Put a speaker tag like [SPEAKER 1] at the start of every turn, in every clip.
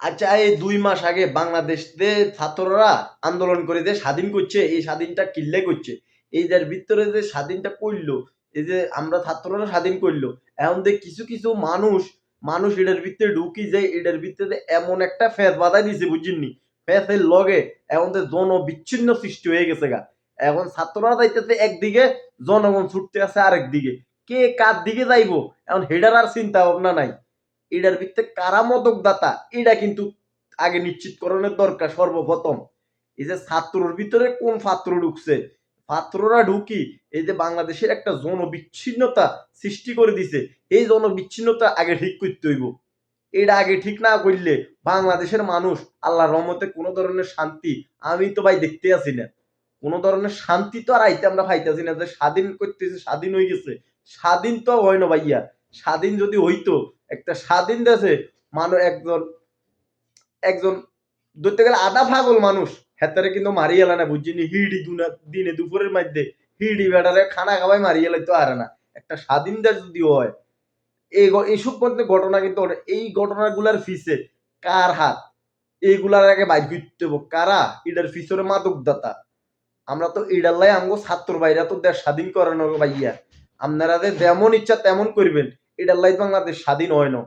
[SPEAKER 1] আচ্ছা এই দুই মাস আগে বাংলাদেশ ছাত্ররা আন্দোলন করে যে স্বাধীন করছে, এই স্বাধীনটা কিল্লে করছে। এই যার ভিতরে যে স্বাধীনটা করল এই যে আমরা ছাত্ররা স্বাধীন করল, এখন যে কিছু কিছু মানুষ মানুষ এটার ভিতরে ঢুকি যায় এটার ভিতরে এমন একটা ফেস বাধাই দিছে বুঝিনি ফেসের লগে এখন যে জন বিচ্ছিন্ন সৃষ্টি হয়ে গেছে গা। এখন ছাত্ররা যাইতেছে একদিকে, জনগণ ছুটতে আছে আরেক দিকে কে কার দিকে যাইবো? এখন হেডার আর চিন্তা ভাবনা নাই। এটার ভিত্তে কারা মদক দাতা এটা কিন্তু আগে নিশ্চিতকরণের দরকার সর্বপ্রথম। এই যে ছাত্রর ভিতরে কোন ছাত্র ঢুকছে? ছাত্ররা ঢুকি, এই যে বাংলাদেশের একটা জনবিচ্ছিন্নতা সৃষ্টি করে দিছে, এই জনবিচ্ছিন্নতা আগে ঠিক করতে হইব। এটা আগে ঠিক না করলে বাংলাদেশের মানুষ আল্লাহর রহমতে কোনো ধরনের শান্তি আমি তো ভাই দেখতে আসি না। কোনো ধরনের শান্তি তো আর আইতে আমরা পাইতেছি না যে স্বাধীন করতেছে, স্বাধীন হয়ে গেছে। স্বাধীন তো হয় না ভাইয়া। স্বাধীন যদি হইতো একটা স্বাধীন দেশে মানুষ একজন একজন, ধরতে গেলে আধা পাগল মানুষ। হেতারে কিন্তু মারি এলা না বুঝছিনি হিডি দুনা, দিনে দুপুরের মধ্যে হিডি বেটারে খানা খাওয়াই মারি এলাই তো আর না। একটা স্বাধীন দেশ যদি হয়, এই এইসব মধ্যে ঘটনা কিন্তু। এই ঘটনাগুলার ফিসে কার হাত? এইগুলার আগে বাইর করতে হব। কারা? এটার পিছনে মাদকদাতা। আমরা তো এটার লাই আমগো ছাত্র ভাইরা তো দেশ স্বাধীন করানো ভাইয়া। আপনারা যেমন ইচ্ছা তেমন করবেন। এটার লাই বাংলাদেশ স্বাধীন হয় না।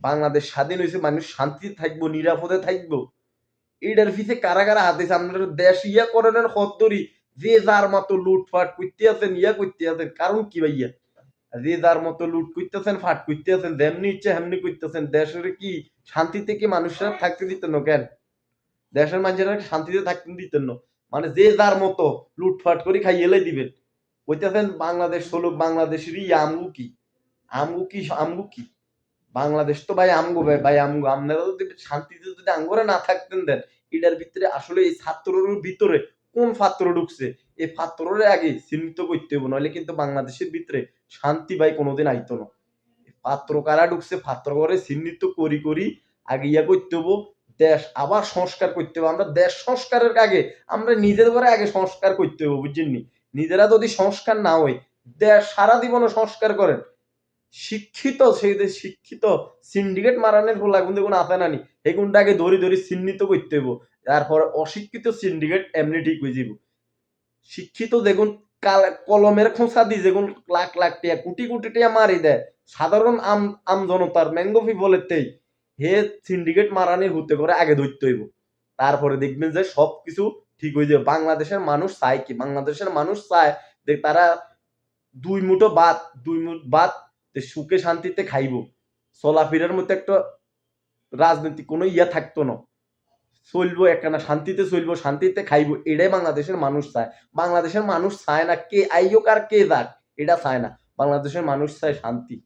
[SPEAKER 1] বাংলাদেশ স্বাধীন হয়েছে মানুষ শান্তিতে থাকব, নিরাপদে থাকব। এটার পিছে কারা কারা হাত দিয়েছে আপনারা দেশ ইয়া করেন হদ্দরি যে যার মতো লুটফাট করতে আছেন, ইয়া করতে আছেন, কারণ কি ভাইয়া? যে যার মতো লুট করতেছেন ফাট করতে আছেন, যেমনি ইচ্ছে হেমনি করতেছেন দেশের কি শান্তিতে কি মানুষরা থাকতে দিতেন না কেন? দেশের মানুষেরা শান্তিতে থাকতে দিতেন না? মানে যে যার মতো লুটফাট করে খাই এলাই দিবেন। কইতেছেন বাংলাদেশ চলুক বাংলাদেশেরই আমগু কি আমগু কি আমগু কি? বাংলাদেশ তো ভাই আমগো ভাই ভাই আমগো। আপনারা যদি শান্তিতে যদি আঙ্গরে না থাকতেন দেন, এটার ভিতরে আসলে এই ছাত্রের ভিতরে কোন ছাত্র ঢুকছে? এই ছাত্রের আগে চিহ্নিত করতে হবে নইলে কিন্তু বাংলাদেশের ভিতরে শান্তি ভাই কোনোদিন আইতো না। পাত্র কারা ঢুকছে? পাত্র করে চিহ্নিত করি করি আগে ইয়া করতে হব দেশ আবার সংস্কার করতে হবে আমরা দেশ সংস্কারের আগে, আমরা নিজের ঘরে আগে সংস্কার করতে হবে বুঝছেননি নিজেরা যদি সংস্কার না হয়, দেশ সারা জীবনে সংস্কার করেন। শিক্ষিত, সেই যে শিক্ষিত সিন্ডিকেট মারানের ফলা কিন্তু কোনো আছে না নি। এগুনটা আগে ধরি ধরি চিহ্নিত করতে হইব। তারপর অশিক্ষিত সিন্ডিকেট এমনি ঠিক হয়ে যাব শিক্ষিত দেখুন, কাল- কলমের খোঁচা দিয়ে যেগুন লাখ লাখ টিয়া কোটি কোটি টিয়া মারি দেয়। সাধারণ আম আম জনতার ম্যাঙ্গো পিপলেতেই হে সিন্ডিকেট মারানি হতে করে আগে ধরতে হইব। তারপরে দেখবেন যে সব কিছু ঠিক হয়ে যাবে। বাংলাদেশের মানুষ চায় কি? বাংলাদেশের মানুষ চায় যে তারা দুই মুঠো ভাত, দুই মুঠ ভাত তে সুখে শান্তিতে খাইব। চলাফেরার মধ্যে একটা রাজনৈতিক কোনো ইয়া থাকতো না। চলবো একখানা শান্তিতে চলবো, শান্তিতে খাইবো, এটাই বাংলাদেশের মানুষ চায়। বাংলাদেশের মানুষ চায় না কে আইয়োক কার কে যাক, এটা চায় না। বাংলাদেশের মানুষ চায় শান্তি।